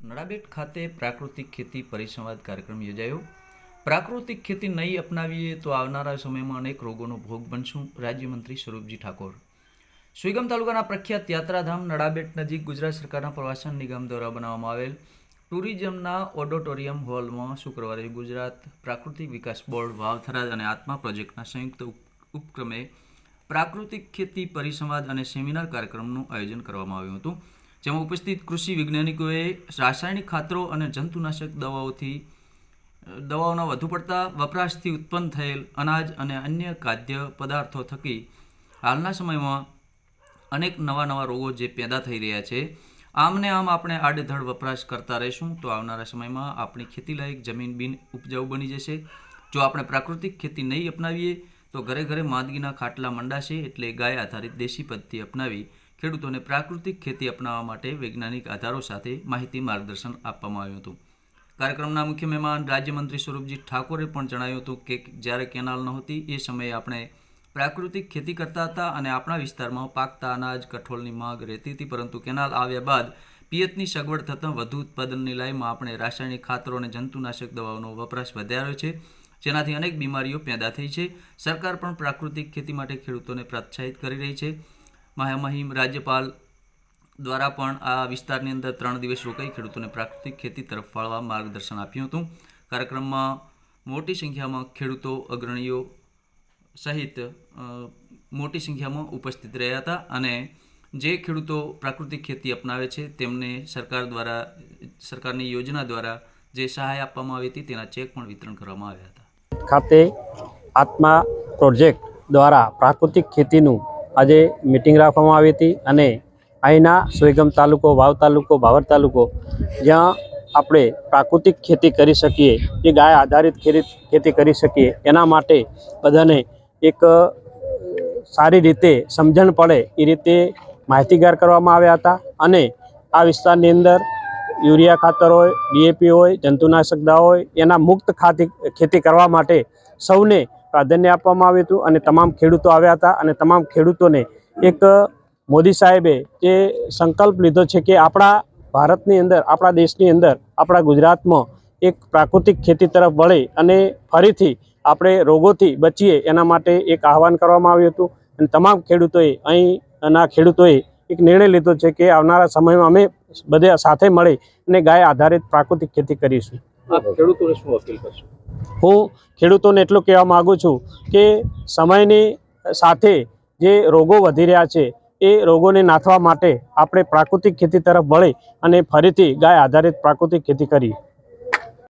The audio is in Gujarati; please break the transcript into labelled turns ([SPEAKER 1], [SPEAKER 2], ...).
[SPEAKER 1] નડાબેટ ખાતે પ્રાકૃતિક ખેતી પરિસંવાદ કાર્યક્રમ યોજાયો. પ્રાકૃતિક ખેતી નહીં અપનાવીએ તો આવનારા સમયમાં અનેક રોગોનો ભોગ બનશું, રાજ્યમંત્રી સ્વરૂપજી ઠાકોર. સુઈગમ તાલુકાના પ્રખ્યાત યાત્રાધામ નડાબેટ નજીક ગુજરાત સરકારના પ્રવાસન નિગમ દ્વારા બનાવવામાં આવેલ ટુરિઝમના ઓડિટોરિયમ હોલમાં શુક્રવારે ગુજરાત પ્રાકૃતિક વિકાસ બોર્ડ વાવથરાજ અને આત્મા પ્રોજેક્ટના સંયુક્ત ઉપક્રમે પ્રાકૃતિક ખેતી પરિસંવાદ અને સેમિનાર કાર્યક્રમનું આયોજન કરવામાં આવ્યું હતું. જેમાં ઉપસ્થિત કૃષિ વૈજ્ઞાનિકોએ રાસાયણિક ખાતરો અને જંતુનાશક દવાઓથી દવાઓના વધુ પડતા વપરાશથી ઉત્પન્ન થયેલ અનાજ અને અન્ય ખાદ્ય પદાર્થો થકી હાલના સમયમાં અનેક નવા નવા રોગો જે પેદા થઈ રહ્યા છે, આમને આમ આપણે આડેધડ વપરાશ કરતા રહીશું. તો આવનારા સમયમાં આપણી ખેતીલાયક જમીન બિન ઉપજાઉ બની જશે. જો આપણે પ્રાકૃતિક ખેતી નહીં અપનાવીએ, તો ઘરે ઘરે માંદગીના ખાટલા મંડાશે એટલે ગાય આધારિત દેશી પદ્ધતિ અપનાવી ખેડૂતોને પ્રાકૃતિક ખેતી અપનાવવા માટે વૈજ્ઞાનિક આધારો સાથે માહિતી માર્ગદર્શન આપવામાં આવ્યું હતું. કાર્યક્રમના મુખ્ય મહેમાન રાજ્યમંત્રી સ્વરૂપજી ઠાકોરે પણ જણાવ્યું હતું કે જ્યારે કેનાલ નહોતી, એ સમયે આપણે પ્રાકૃતિક ખેતી કરતા હતા અને આપણા વિસ્તારમાં પાકતા અનાજ, કઠોળની માંગ રહેતી હતી, પરંતુ કેનાલ આવ્યા બાદ પિયતની સગવડ થતાં વધુ ઉત્પાદનની લાઈમાં આપણે રાસાયણિક ખાતરો અને જંતુનાશક દવાઓનો વપરાશ વધાર્યો છે, જેનાથી અનેક બીમારીઓ પેદા થઈ છે. સરકાર પણ પ્રાકૃતિક ખેતી માટે ખેડૂતોને પ્રોત્સાહિત કરી રહી છે. મહામહિમ રાજ્યપાલ દ્વારા પણ આ વિસ્તારની અંદર ત્રણ દિવસ રોકાઈ ખેડૂતોને પ્રાકૃતિક ખેતી તરફ વાળવા માર્ગદર્શન આપ્યું હતું. કાર્યક્રમમાં મોટી સંખ્યામાં ખેડૂતો, અગ્રણીઓ સહિત મોટી સંખ્યામાં ઉપસ્થિત રહ્યા હતા અને જે ખેડૂતો પ્રાકૃતિક ખેતી અપનાવે છે તેમને સરકાર દ્વારા, સરકારની યોજના દ્વારા જે સહાય આપવામાં આવી હતી તેના ચેક પણ વિતરણ કરવામાં આવ્યા હતા.
[SPEAKER 2] ખાતે આત્મા પ્રોજેક્ટ દ્વારા પ્રાકૃતિક ખેતીનું આજે મિટિંગ રાખવામાં આવી હતી અને અહીંના સુઈગમ તાલુકો, વાવ તાલુકો ભાવર તાલુકો, જ્યાં આપણે પ્રાકૃતિક ખેતી કરી શકીએ કે ગાય આધારિત ખેતી ખેતી કરી શકીએ, એના માટે બધાને એક સારી રીતે સમજણ પડે, એ રીતે માહિતીગાર કરવામાં આવ્યા હતા. અને આ વિસ્તારની અંદર યુરિયા ખાતર હોય ડીએપી હોય, જંતુનાશક દવા હોય, એના મુક્ત ખાતી, ખેતી કરવા માટે સૌને પ્રાધાન્ય આપવામાં આવ્યું હતું અને તમામ ખેડૂતો આવ્યા હતા અને તમામ ખેડૂતોને એક મોદી સાહેબે જે સંકલ્પ લીધો છે કે આપણા ભારતની અંદર, આપણા દેશની અંદર, આપણા ગુજરાતમાં એક પ્રાકૃતિક ખેતી તરફ વળે અને ફરીથી આપણે રોગોથી બચીએ એના માટે એક આહવાન કરવામાં આવ્યું હતું. અને તમામ ખેડૂતોએ અહીંના ખેડૂતોએ એક નિર્ણય લીધો છે કે આવનારા સમયમાં અમે બધા સાથે મળી અને ગાય આધારિત પ્રાકૃતિક ખેતી કરીશું.
[SPEAKER 3] આપ ખેડૂતોને શું અપીલ કરશો?
[SPEAKER 2] હું ખેડૂતોને એટલું કહેવા માગું છું કે સમયની સાથે જે રોગો વધી રહ્યા છે એ રોગોને નાથવા માટે આપણે પ્રાકૃતિક ખેતી તરફ વળી અને ફરીથી ગાય આધારિત પ્રાકૃતિક ખેતી કરીએ.